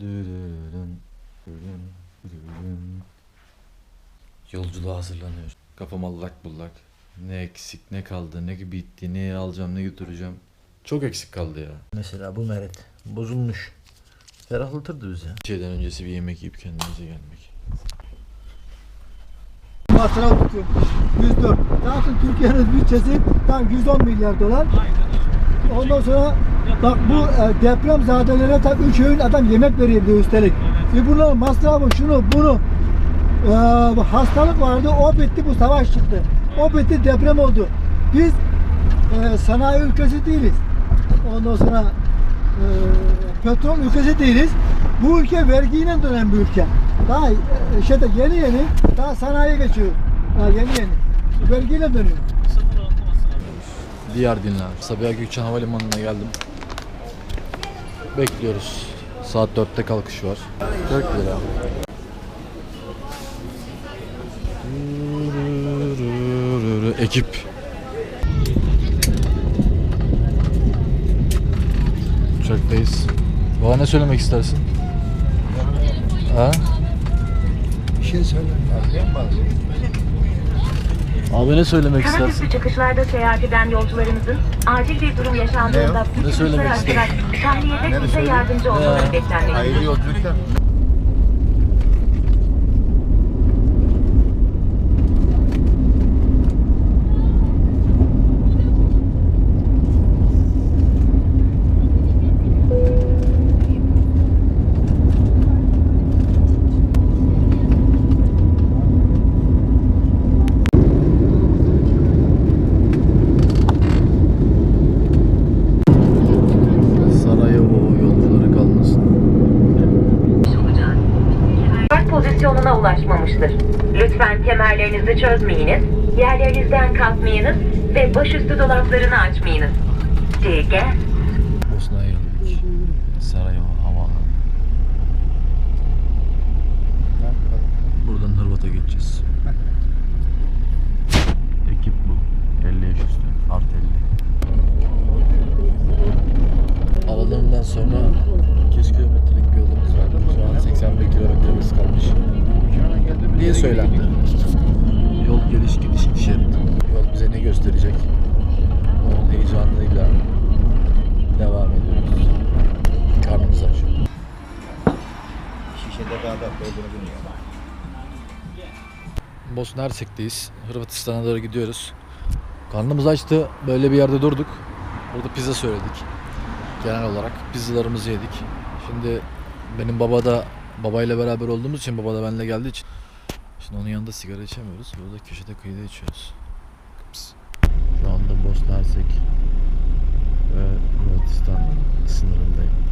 Dürürüm, dürürüm, dürürüm. Yolculuğa hazırlanıyor. Kafam allak bullak. Ne eksik ne kaldı ne bitti ne alacağım ne götüreceğim. Çok eksik kaldı ya. Mesela bu meret bozulmuş. Ferahlatırdı bizi. Şeyden öncesi bir yemek yiyip kendimize gelmek. Masraf tutuyor. 104. Zaten Türkiye'nin bütçesi tam 110 milyar dolar. Ondan sonra bak bu e, deprem zadelere tam 3 öğün adam yemek de üstelik. Ve bunların masrafı şunu bunu e, hastalık vardı o bitti bu savaş çıktı. O bitti deprem oldu. Biz e, sanayi ülkesi değiliz. Ondan sonra e, petrol ülkesi değiliz. Bu ülke vergiyle dönen bir ülke. Daha e, şeyde yeni yeni daha sanayiye geçiyor. Daha yeni yeni. Vergiyle dönüyor. Diğer dinler. Sabiha Gökçen Havalimanı'na geldim. Bekliyoruz. Saat 4'te kalkış var. 40 lira. Ekip. Uçaktayız. Bana ne söylemek istersin? Ha? Bir şey söyle. Abi ne söylemek istersin? Kanatüstü çıkışlarda seyahat eden yolcularımızın acil bir durum yaşandığında Ne söylemek araç tahliyede size yardımcı olmaları beklenmektedir. yolculuklar. Lütfen kemerlerinizi çözmeyiniz, yerlerinizden kalkmayınız ve başüstü dolaplarını açmayınız. DG Daha da doldurabiliyor. Bosna Hersek'teyiz. Hırvatistan'a doğru gidiyoruz. Karnımız açtı. Böyle bir yerde durduk. Burada pizza söyledik. Genel olarak pizzalarımızı yedik. Şimdi benim baba da babayla beraber olduğumuz için baba da benimle geldiği için Şimdi onun yanında sigara içemiyoruz. Burada köşede kıyıda içiyoruz. Kıps. Şu anda Bosna Hersek ve Hırvatistan sınırındayım.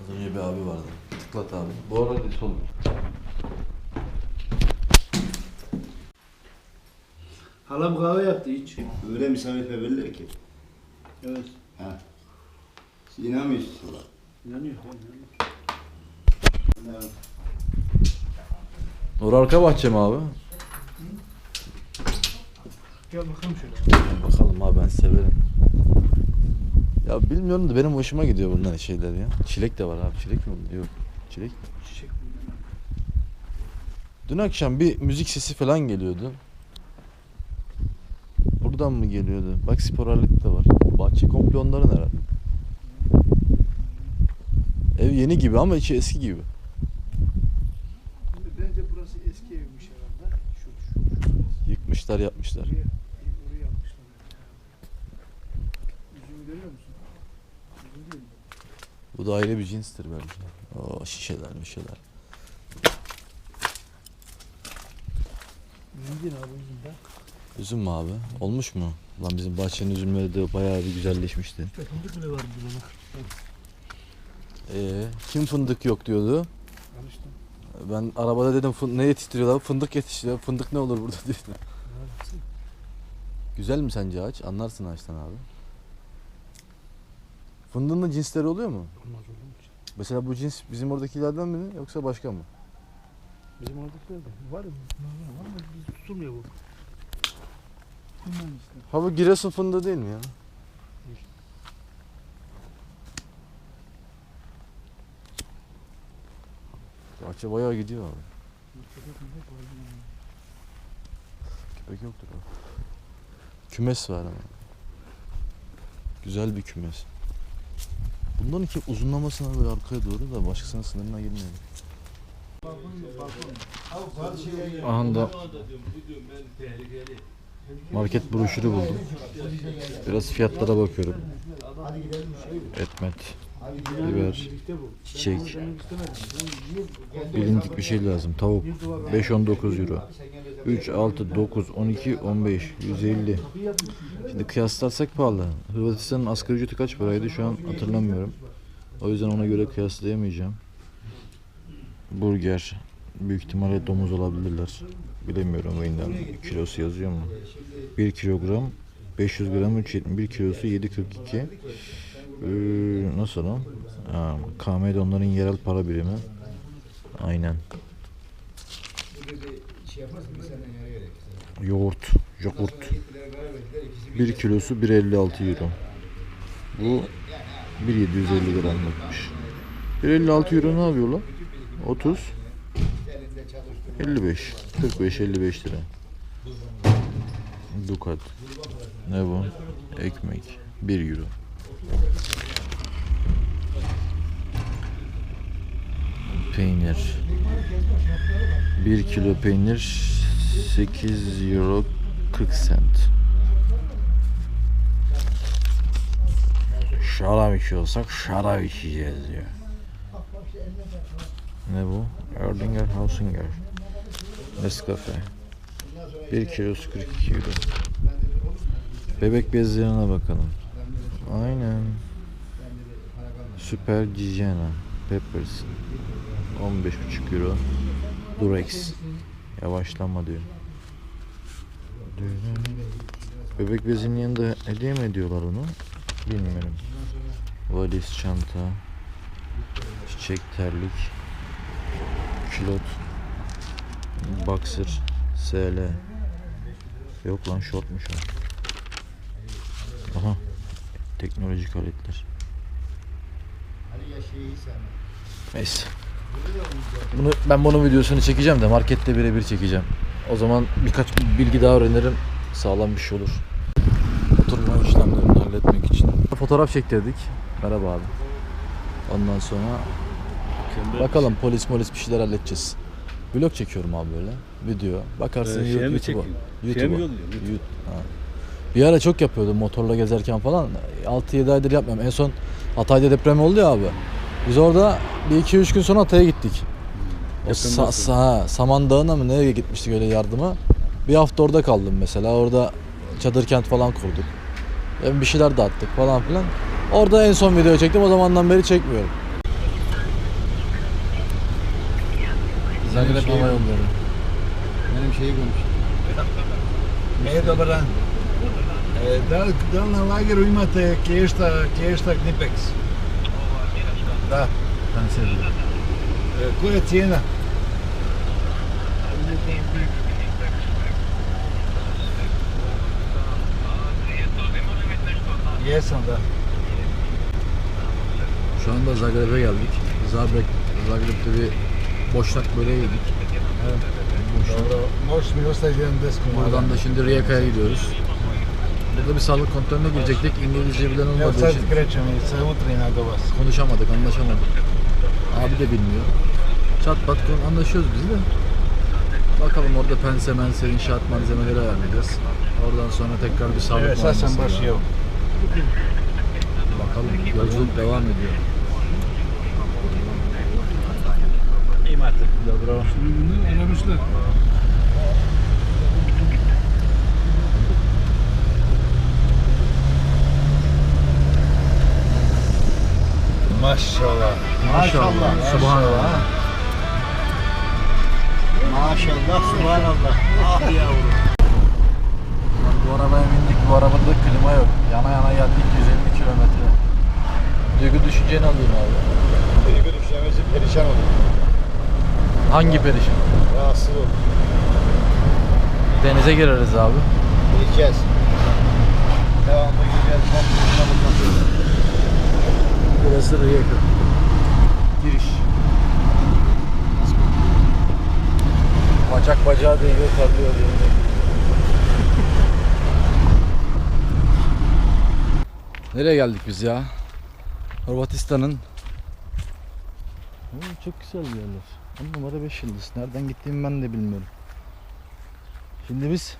Az önce bir abi vardı. Tıklat abi. Bu arada sol. Halam kahve yaptı hiç. Öyle misafir verirler ki. Evet. Ha. Siz inanmıyorsunuz lan. İnanıyor. Evet. Nur arka bahçe mi abi? Gel bakalım şöyle. Bakalım abi ben severim. Ya bilmiyorum da benim hoşuma gidiyor bunların şeyler ya. Çilek de var abi. Çilek mi? Yok. Çilek. Çiçek. Dün akşam bir müzik sesi falan geliyordu. Buradan mı geliyordu? Bak spor aleti de var. Bahçe komple onların herhalde. Ev yeni gibi ama içi eski gibi. Bence burası eski evmiş herhalde. Şu, şu, şu. Yıkmışlar yapmışlar. Oraya yapmışlar. Yüzümü görüyor musun? Yüzüm değil mi? Bu da ayrı bir cinstir bence. Oo şişeler mişeler. Yüzüm değil abi de. Üzüm mü abi? Olmuş mu? Lan bizim bahçenin üzümleri de bayağı bir güzelleşmişti. Fındık bile var burada bak. Ee, kim fındık yok diyordu. Al işte. Ben arabada dedim "Fın- ne yetiştiriyorlar? Fındık yetiştiriyor. Fındık ne olur burada dedim. Güzel mi sence ağaç? Anlarsın ağaçtan abi. Fındığın da cinsleri oluyor mu? Olmaz olur mu? Mesela bu cins bizim oradakilerden mi yoksa başka mı? Bizim orada söyledi. Var mı? Var mı? Biz tutulmuyor bu. Ha bu Giresun fındığı değil mi ya? Bahçe bayağı gidiyor abi. Köpek yoktur abi. Kümes var ama. Güzel bir kümes. Bunların ki uzunlamasına böyle arkaya doğru da başkasının sınırına girmiyor. Aha da market broşürü buldum. Biraz fiyatlara bakıyorum. Etmet, biber, çiçek. Bilindik bir şey lazım. Tavuk 5-19 euro. 3, 6, 9, 12, 15, 150. Şimdi kıyaslarsak pahalı. Hırvatistan'ın asgari ücreti kaç paraydı şu an hatırlamıyorum. O yüzden ona göre kıyaslayamayacağım. Burger. Büyük ihtimalle domuz olabilirler. Bilemiyorum oyundan. Kilosu yazıyor mu? 1 kilogram 500 gram 3.71 kilosu 7.42 ee, nasıl lan? Ha, KM de onların yerel para birimi. Aynen. Yoğurt, yoğurt. 1 kilosu 1.56 euro. Bu 1.750 gramlıkmış. 1.56 euro ne yapıyor lan? 30 55 45 55 lira. Dukat. Ne bu? Ekmek. 1 euro. Peynir. 1 kilo peynir 8 euro 40 sent. Şarap içiyorsak şarap içeceğiz diyor. Ne bu? Erdinger Hausinger. Nescafe. 1 kilosu 42 euro. Bebek bezlerine bakalım. Aynen. Süper Gigena. Peppers. 15,5 euro. Durex. Yavaşlama diyor. Bebek bezinin yanında hediye mi ediyorlar onu? Bilmiyorum. Valiz, çanta, çiçek, terlik, külot, boxer, SL. Yok lan shortmuş o. Aha. Teknolojik aletler. Neyse. Bunu, ben bunun videosunu çekeceğim de markette birebir çekeceğim. O zaman birkaç bilgi daha öğrenirim. Sağlam bir şey olur. Oturma işlemlerini halletmek için. Fotoğraf çektirdik. Merhaba abi. Ondan sonra bakalım polis polis bir şeyler halledeceğiz. Vlog çekiyorum abi böyle. Video. Bakarsın Ee, YouTube- YouTube'a. YouTube'a. yolluyorsun? YouTube. Ha. Bir ara çok yapıyordum motorla gezerken falan. 6-7 aydır yapmıyorum. En son Hatay'da deprem oldu ya abi. Biz orada bir 2-3 gün sonra Hatay'a gittik. O Deprem sa- sa- Saman Dağı'na mı nereye gitmiştik öyle yardıma. Bir hafta orada kaldım mesela. Orada çadır kent falan kurduk. Hem bir şeyler dağıttık falan filan. Orada en son video çektim. O zamandan beri çekmiyorum. Zagreb Hava Yolları. Benim şeyi konuş. E, dobar dan. E, da, da li na lageru imate klješta, klješta Knipex? Da. Seviyorum. E, koja je cijena? Jesam, da. Şu anda Zagreb'e geldik. Zagreb, Zagreb'de bir boşnak böreği yedik. Desk Buradan da şimdi Rijeka'ya gidiyoruz. Burada bir sağlık kontrolüne girecektik. İngilizce bilen olmadığı için konuşamadık, anlaşamadık. Abi de bilmiyor. Çat pat anlaşıyoruz biz de. Bakalım orada pense mense inşaat malzemeleri ayarlayacağız. Oradan sonra tekrar bir sağlık Evet, sad sam muayenesi baš daha. i ovo. Bakalım yolculuk devam ediyor. Imate. Dobro. Aramışlar. Maşallah. Maşallah. Subhanallah. Maşallah, subhanallah. Ah yavrum. Bu arabaya bindik. Bu arabada da klima yok. Yana yana geldik 150 kilometre. Duygu düşünceni alayım abi. Duygu düşlemesi perişan olur. Hangi perişan? Rahatsız ol. Denize gireriz abi. Gideceğiz. Devamlı bakacağız. Burası Rijeka. Giriş. Bacak bacağı değiyor, terliyor diye. Nereye geldik biz ya? Hırvatistan'ın çok güzel bir yerler. 10 numara 5 yıldız. Nereden gittiğimi ben de bilmiyorum. Şimdi biz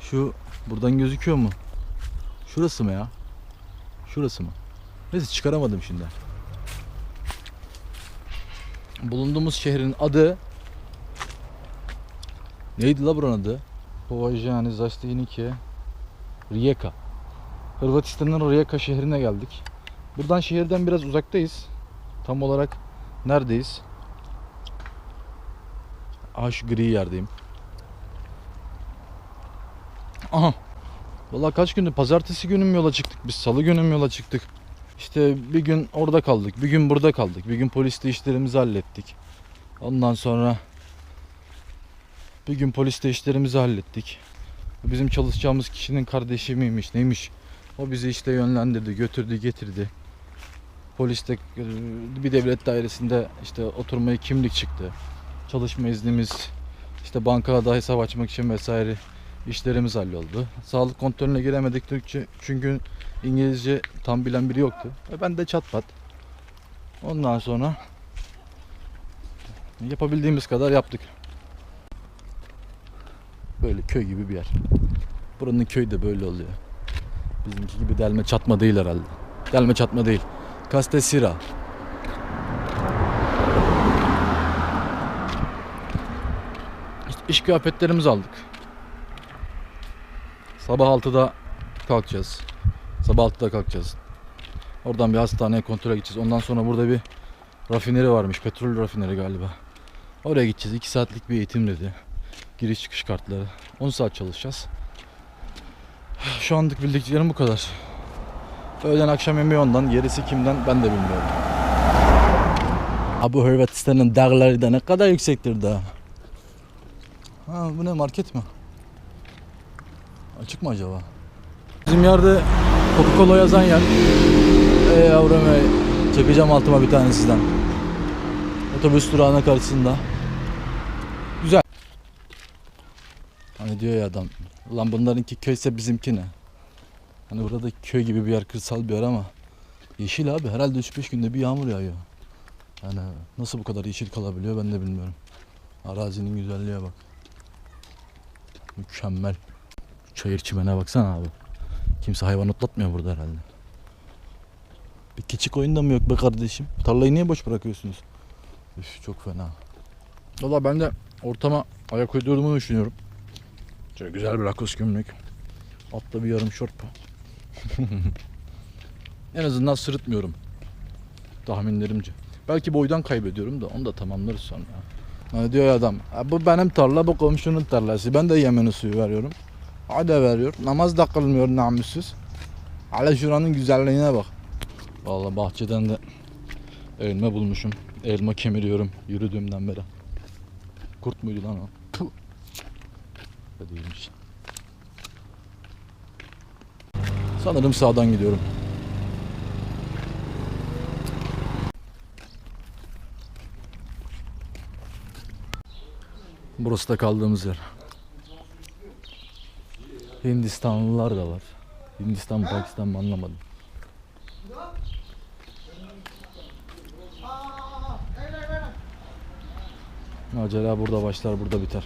şu buradan gözüküyor mu? Şurası mı ya? Şurası mı? Neyse çıkaramadım şimdi. Bulunduğumuz şehrin adı neydi la buranın adı? Povajani Zastiniki Rijeka. Hırvatistan'ın Rijeka şehrine geldik. Buradan şehirden biraz uzaktayız. Tam olarak neredeyiz? Aha şu gri yerdeyim. Aha. Vallahi kaç gündür? Pazartesi günü mü yola çıktık? Biz salı günü mü yola çıktık? İşte bir gün orada kaldık, bir gün burada kaldık, bir gün poliste işlerimizi hallettik. Ondan sonra bir gün poliste işlerimizi hallettik. Bizim çalışacağımız kişinin kardeşi miymiş, neymiş? O bizi işte yönlendirdi, götürdü, getirdi. Poliste bir devlet dairesinde işte oturmaya kimlik çıktı. Çalışma iznimiz, işte bankada hesap açmak için vesaire işlerimiz halloldu. Sağlık kontrolüne giremedik Türkçe çünkü İngilizce tam bilen biri yoktu. Ve ben de çat pat. Ondan sonra yapabildiğimiz kadar yaptık. Böyle köy gibi bir yer. Buranın köyü de böyle oluyor. Bizimki gibi delme çatma değil herhalde. Delme çatma değil. Castesira. İş kıyafetlerimizi aldık. Sabah 6'da kalkacağız. Sabah 6'da kalkacağız. Oradan bir hastaneye kontrole gideceğiz. Ondan sonra burada bir rafineri varmış. Petrol rafineri galiba. Oraya gideceğiz. 2 saatlik bir eğitim dedi. Giriş çıkış kartları. 10 saat çalışacağız. Şu anlık bildiklerim bu kadar. Öğlen akşam yemeği ondan. Gerisi kimden ben de bilmiyorum. Abi Hırvatistan'ın dağları da ne kadar yüksektir da. Ha bu ne market mi? Açık mı acaba? Bizim yerde Coca-Cola yazan yer. Ey yavrum ey. Çekeceğim altıma bir tane sizden. Otobüs durağına karşısında. Güzel. Hani diyor ya adam. Ulan bunlarınki köyse bizimki ne? Hani burada köy gibi bir yer, kırsal bir yer ama yeşil abi. Herhalde 3-5 günde bir yağmur yağıyor. Yani nasıl bu kadar yeşil kalabiliyor ben de bilmiyorum. Arazinin güzelliğe bak. Mükemmel. Çayır çimene baksana abi. Kimse hayvan otlatmıyor burada herhalde. Bir keçik oyun da mı yok be kardeşim? Tarlayı niye boş bırakıyorsunuz? Üf, çok fena. Valla ben de ortama ayak uydurduğumu düşünüyorum. Şöyle güzel bir lakos gömlek. Altta bir yarım şort. en azından sırıtmıyorum. Tahminlerimce. Belki boydan kaybediyorum da onu da tamamlarız sonra. Hani diyor adam, "Ha, bu benim tarla, bu komşunun tarlası. Ben de Yemen'e suyu veriyorum. Hadi veriyor. Namaz da kılmıyor namussuz. Hala şuranın güzelliğine bak. Vallahi bahçeden de elma bulmuşum. Elma kemiriyorum yürüdüğümden beri. Kurt muydu lan o? Puh. Da. Sanırım sağdan gidiyorum. Burası da kaldığımız yer. Hindistanlılar da var. Hindistan Pakistan mı anlamadım. Macera burada başlar burada biter.